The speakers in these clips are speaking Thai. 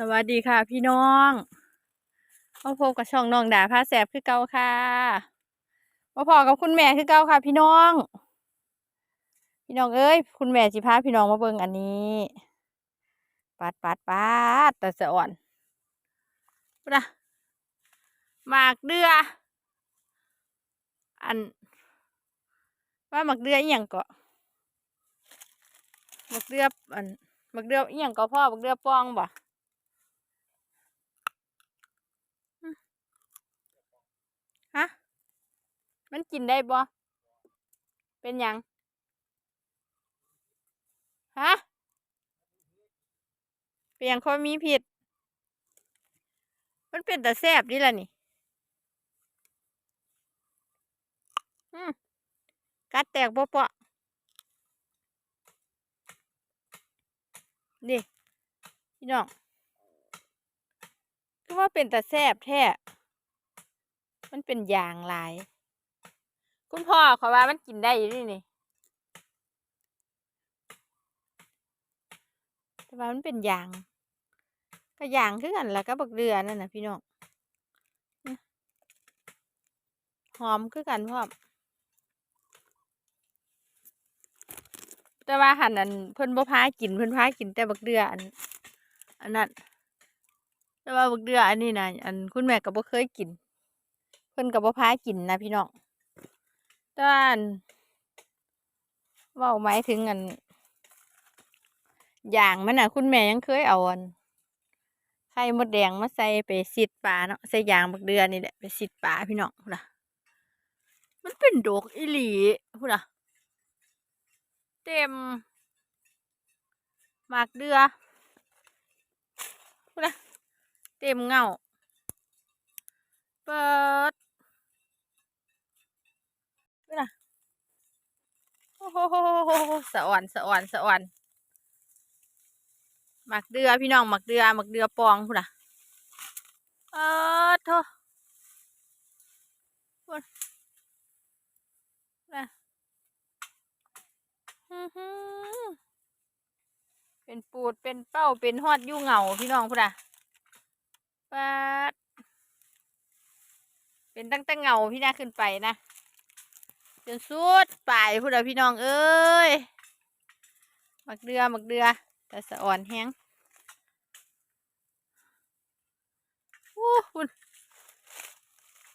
สวัสดีค่ะพี่น้องมาพบกับช่องน้องดาพาแสบคือเก่าค่ะมาพอกับคุณแม่คือเก่าค่ะ พี่น้อง พี่น้องเอ้ยคุณแม่สิพาพี่น้องมาเบิ่งอันนี้ปัดปัดปัดแต่สะอ่อนนะหมากเดือ อัน ว่าหมากเดืออีหยังเกาะหมากเดืออันหมากเดืออีหยังเกาะพ่อหมากเดือป้องบ่ ฮะ มันกินได้บ่เป็นยังฮะเป็นหยังเขามีผิด มันเป็นแต่แซบดีล่ะนี่กัดแตกบ่เปาะดิพี่น้องคือว่าเป็นแต่แซบแท้ มันเป็นยางลาย คุณพ่อขาว่ามันกินได้อยู่นี่นี่แต่ว่ามันเป็นยาง ก็ยางคือกันแล้วก็บักเดือนั่นนะพี่น้องหอมคือกันพร้อแต่ว่าหันอันเพิ่นบ่พากินเพิ่นพากินแต่บักเดืออันอันนั้นแต่ว่าบักเดืออันนี้นะอันคุณแม่ก็บ่เคยกิน เพิ่นก็บ่พากินนะพี่น้อง แต่านว้าหมายถึงอันอย่างมันน่ะ คุณแม่ยังเคยเอาอันไข่มดแดงมาใส่ไปสิดปลาเนาะใส่ยางบักเดือนนี่แหละไปสิดปลาพี่น้องพุ่นนะมันเป็นดอกอีหลีพุ่นนะเต็มหมากเดือพุ่นนะเต็มเงาเปิด นน่ะโอ้โหสะอ่อนสะอ่อนสะอ่อนหมักเดือพี่น้องหมักเดือหมักเดือปองพุ่นน่ะเออโทพุ่นน่ะอื้อหือเป็นปูดเป็นเป้าเป็นฮอดยู่เหงาพี่น้องพุ่นน่ะปัดเป็นตั้งแต่เหงาพี่น่าขึ้นไปนะ จนสุดปลายพุ่นน่ะพี่น้องเอ้ยหมักเดือหมักเดือแต่สะอ่อนแฮงโอ้คุณ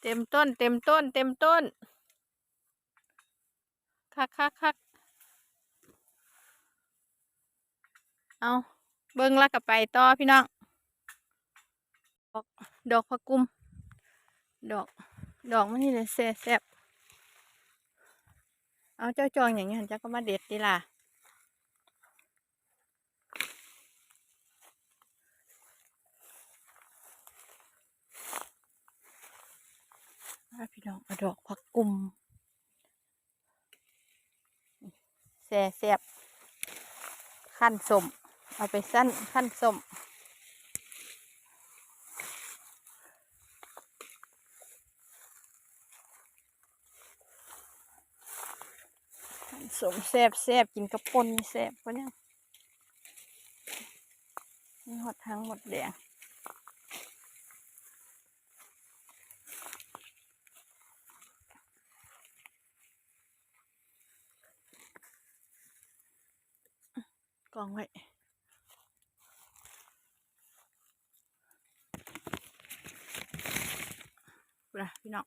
เต็มต้น เต็มต้น เต็มต้น คักคักคักเอาเบิ้งล้วกับไปต่อพี่น้อง ดอกดอกผักกุม ดอก ดอกมันนี่เลยแซ่บ เอาเจ้าจองอย่างนี้หันเจ้าก็มาเด็ดดีล่ะอะ พี่น้องอดอกผักกุมแซ่แซ่บขั้นสมเอาไปสั้นขั้นสม สมแซบแซบกินกระปนแซบปะเนี่ยหดทั้งหมดแดงกองไว้เวลาพี่น้อง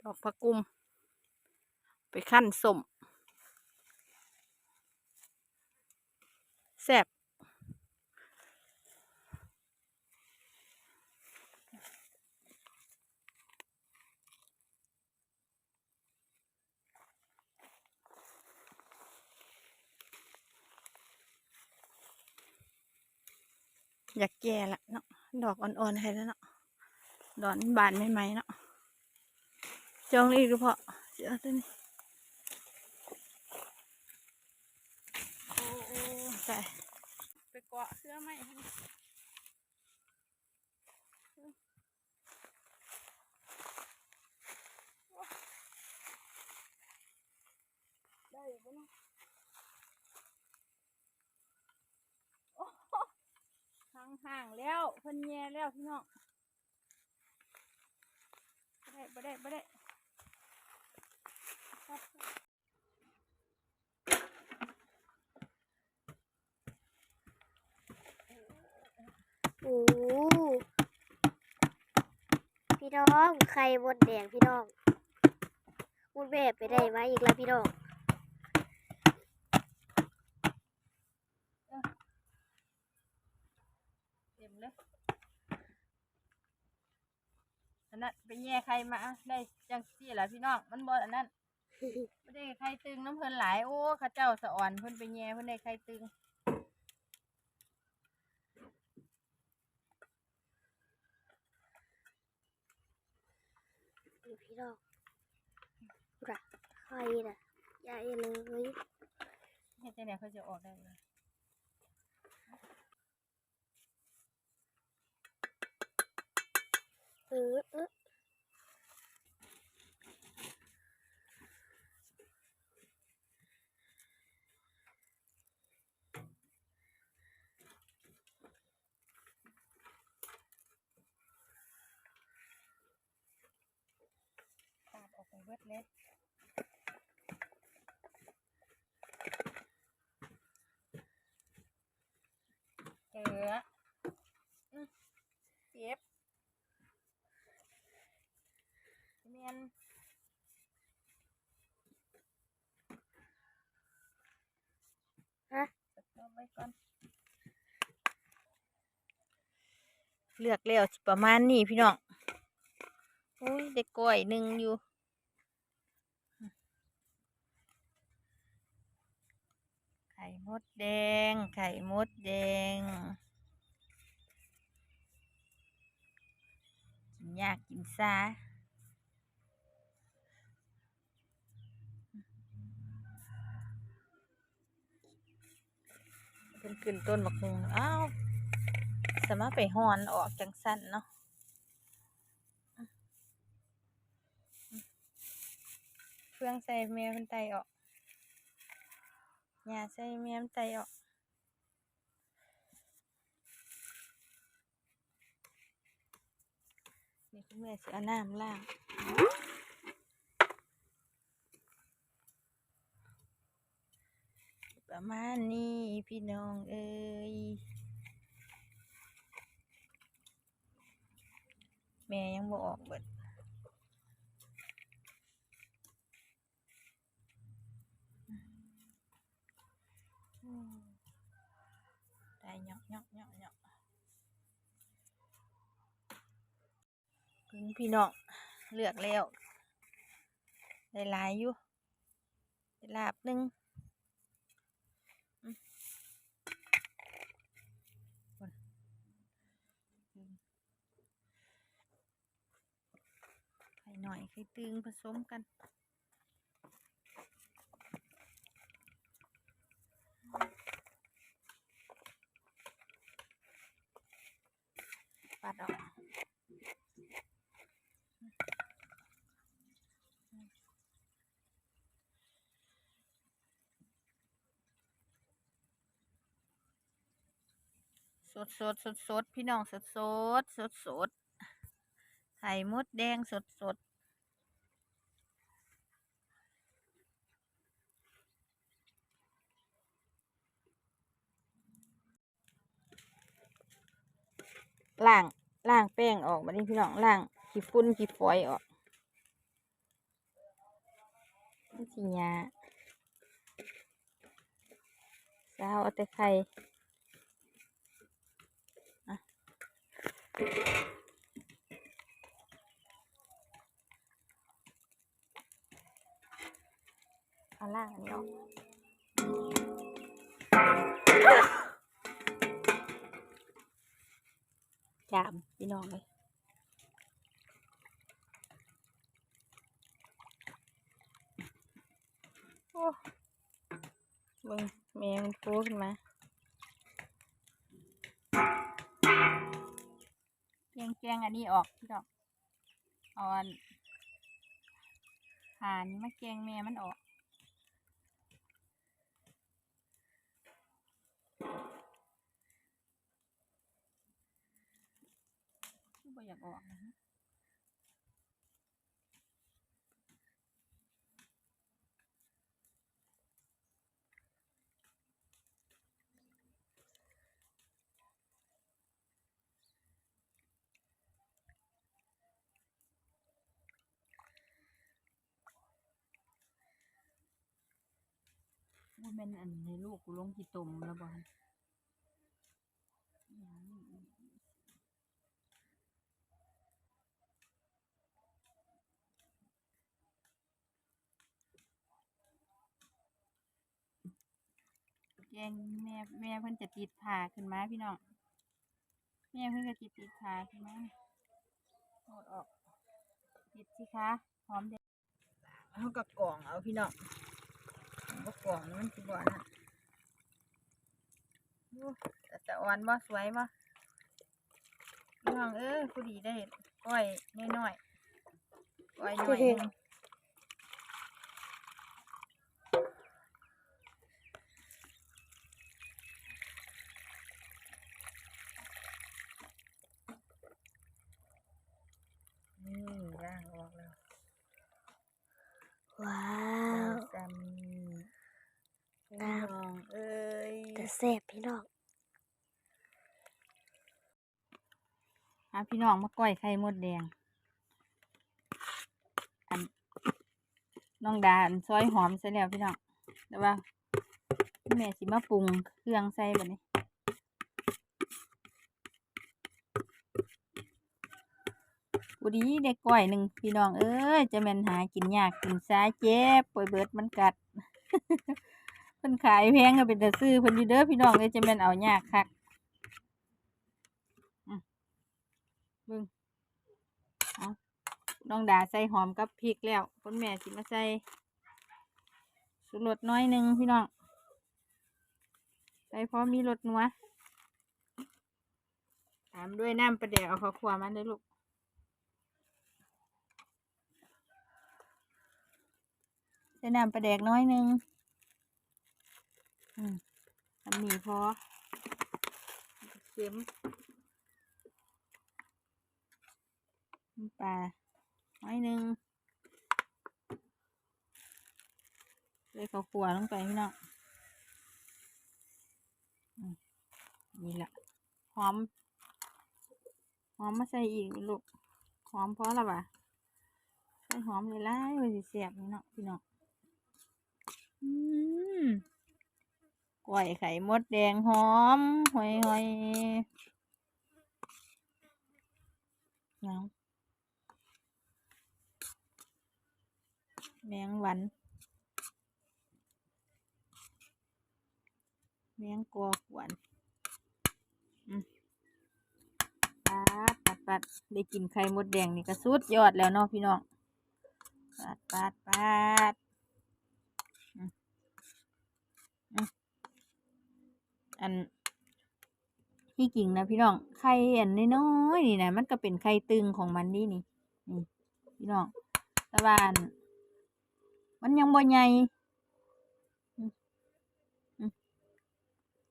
ดอกผักกุม ไปขั้นสม แซ่บอยากแก่ละเนาะดอกอ่อนๆให้แล้วเนาะดอนบานใหม่ๆเนาะจองอีกหรือเปล่าเสียตัวนี้โอ้โอ้ ใส่ไปเกาะเสื้อไหมได้ปะเนาะโอ้โหหางหห่างแล้วเพิ่นแย่แล้วพี่น้องบ่ได้บ่ได้บ่ได้ครับ โอ้พี่น้องไข่มดแดงพี่น้องมุดแบบไปได้มาอีกแล้วพี่น้องเต็มเลยอันนั้นไปแย่ใครมาได้จังซี่ล่ะพี่น้องมันบ่อันนั้นไม่ได้ใครตึงน้ำเพิ่นหลายโอ้เข้าเจ้าสะอ่อนเพิ่นไปแย่เพิ่นได้ใครตึง นี่พี่น้องกระไข่น่ะใหญ่เลยเฮ็ดจังได๋เขาจะออกได้เลยเออเออตาดออกไป เบิดเลยเกลืออื้อเจ็บเมียนฮะเอาไว้ก่อนเลือกแล้วสิประมาณนี้พี่น้องโอ้ยเด็กก้อยหนึ่งอยู่ ไข่ มดแดง ไข่มดแดง กินยากกินซาเป็นขึ้นต้นบักฮุงอ้าวสามารถไปหอนออกจังสั้นเนาะเฟืองใส่เมียมันไตออก หญ้าใส่เมียมันไตออกนี่คุณแม่สิเอาน้ำล่างประมาณนี้พี่น้องเอ้ยแม่ยังบออกเบิดอืมได้เหยาะเหยาะเหยาะเหยาะคุณพี่น้องเลือกแล้วได้หลายอยู่ได้ลาบนึงอืมพุ่นอืมไข่หน่อยไข่ตึงผสมกัน ดสดสดสดพี่น้องสดสดสดสดไข่มดแดงสดสดล่างล่างแป้งออกมาดิพี่น้องล่างขี้ฝุ่นขี้ฝอยออกนี่สิยาสาวเอาแต่ไข่อะ เอาล่างอันนี้ออกจามพี่น้องเลยโอ้เบิ่งแม่มันโผล่ขึ้นมา งแกงอันนี้ออกพี่ดอกอ่อันหานมะแกงแม่มันออกบ่อยากออกนะ ว่าแม่นอันในลูกกูลงกี่ตุ่มแล้วบ่หั่นอิหยังนี่แกงแม่แม่เพิ่นจะติดผ่าขึ้นมาพี่น้องแม่เพิ่นก็ติดติดผ่าขึ้นมาโหดออกติดสิคะหอมเด็ดเขาก็กองเอาพี่น้อง บกล่องมันสิบ่อนะแต่จะอ่อนบ่สวยบ่พี่น้องเอ้ยผู้ดีได้ก้อยน้อยๆก้อยน้อยหนึงนี่ร่างออกแล้ว ว้า แล้ว ว จำพี่ งาม น้องเอ้ย แต่แซ่บพี่น้องพาพี่น้องมาก้อยไข่มดแดง อันน้องดาอันซอยหอมใส่แล้วพี่น้องแต่ว่าแม่สิมาปรุงเครื่องใส่แบบนี้กูดีได้ก้อยหนึ่งพี่น้องเอ้ยจะแม่นหากินยากกินซ้ายเจ็บป่วยเบิดมันกัด พิ่นขายแพงก็เป็นแต่ซื้อเพิ่นอยู่เด้อพี่น้องเอ้ยจะแม่นเอายากคักบิ่งเอาน้องดาใส่หอมกับพริกแล้วคุณแม่สิมาใส่สุรสน้อยหนึ่งพี่น้องใส่พอมีรสนัวตามด้วยน้ำปลาแดกเอาข้าวคั่วมันเลยลูกใส่น้ำปลาแดกน้อยหนึ่ง อืมทำหมี่พอเค็มน้ำปลาน้อยหนึ่งเลยข้าวคั่วลงไปพี่น้องอืมนี่แหละหอมหอมมาใส่อีกลูกหอมพอและบ่ะใส่หอมเลยไล่ไว้สิเสียบนี่เนาะพี่น้องอืม กล้วยไข่มดแดงหอมหอยหอยเงาแมงวันแมงกอขวนปัดปัดปัดได้กินไข่มดแดงนี่ก็สุดยอดแล้วเนาะพี่น้องปัดปัดปัด อันที่จริงนะพี่น้องไข่อันน้อยๆนี่นะมันก็เป็นไข่ตึงของมันนี่นี่นี่พี่น้องต่ว่าอันมันยังบ่ใหญ่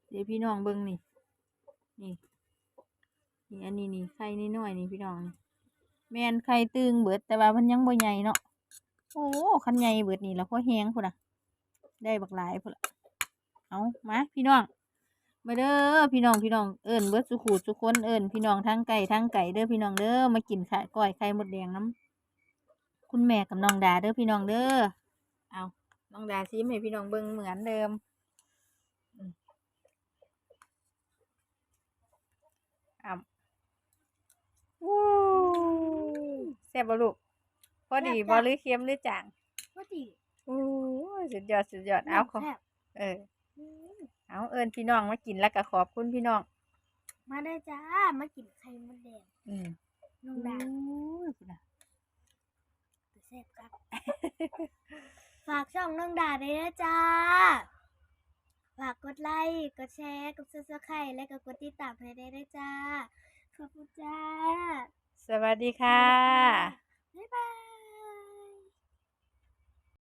เดี๋ยวพี่น้องเบิ่งนี่ นี่ นี่อันนี้นี่ไข่น้อยๆนี่พี่น้องนี่แม่นไข่ตึงเบิดแต่ว่ามันยังบ่ใหญ่เนาะโอ้คันใหญ่เบิดนี่แล้วพอแห้งพุ่นน่ะ ได้บักหลายพุ่นละเอามาพี่น้อง มาเด้อพี่น้องพี่น้องเอิญเบิดสุขูสุคนเอิญพี่น้องทั้งไก่ทั้งไก่เด้อพี่น้องเด้อมากินข้าวก้อยไข่มดแดงน้ำคุณแม่กับน้องดาเด้อพี่น้องเด้อเอาน้องดาซิมให้พี่น้องเบิ่งเหมือนเดิมอืมอ่ำวู้แซ่บบ่ลูกพอดีบ่หรือเค็มหรือจางพอดีโอ้ยสุดยอดสุดยอดเอาขอแซ่บเออ เอาเอิญพี่น้องมากินแล้วก็ขอบคุณพี่น้อง มาได้จ้า มากินไข่มดแดงอืมน้องดาโอ้ยคุณน่ะแต่แซ่บครับ ฝากช่องน้องดาได้นะจ้า ฝากกดไลค์ กดแชร์ กดซับสไครต์และก็กดติดตามให้ได้ด้วยจ้า ขอบคุณจ้า สวัสดีค่ะ บ๊ายบาย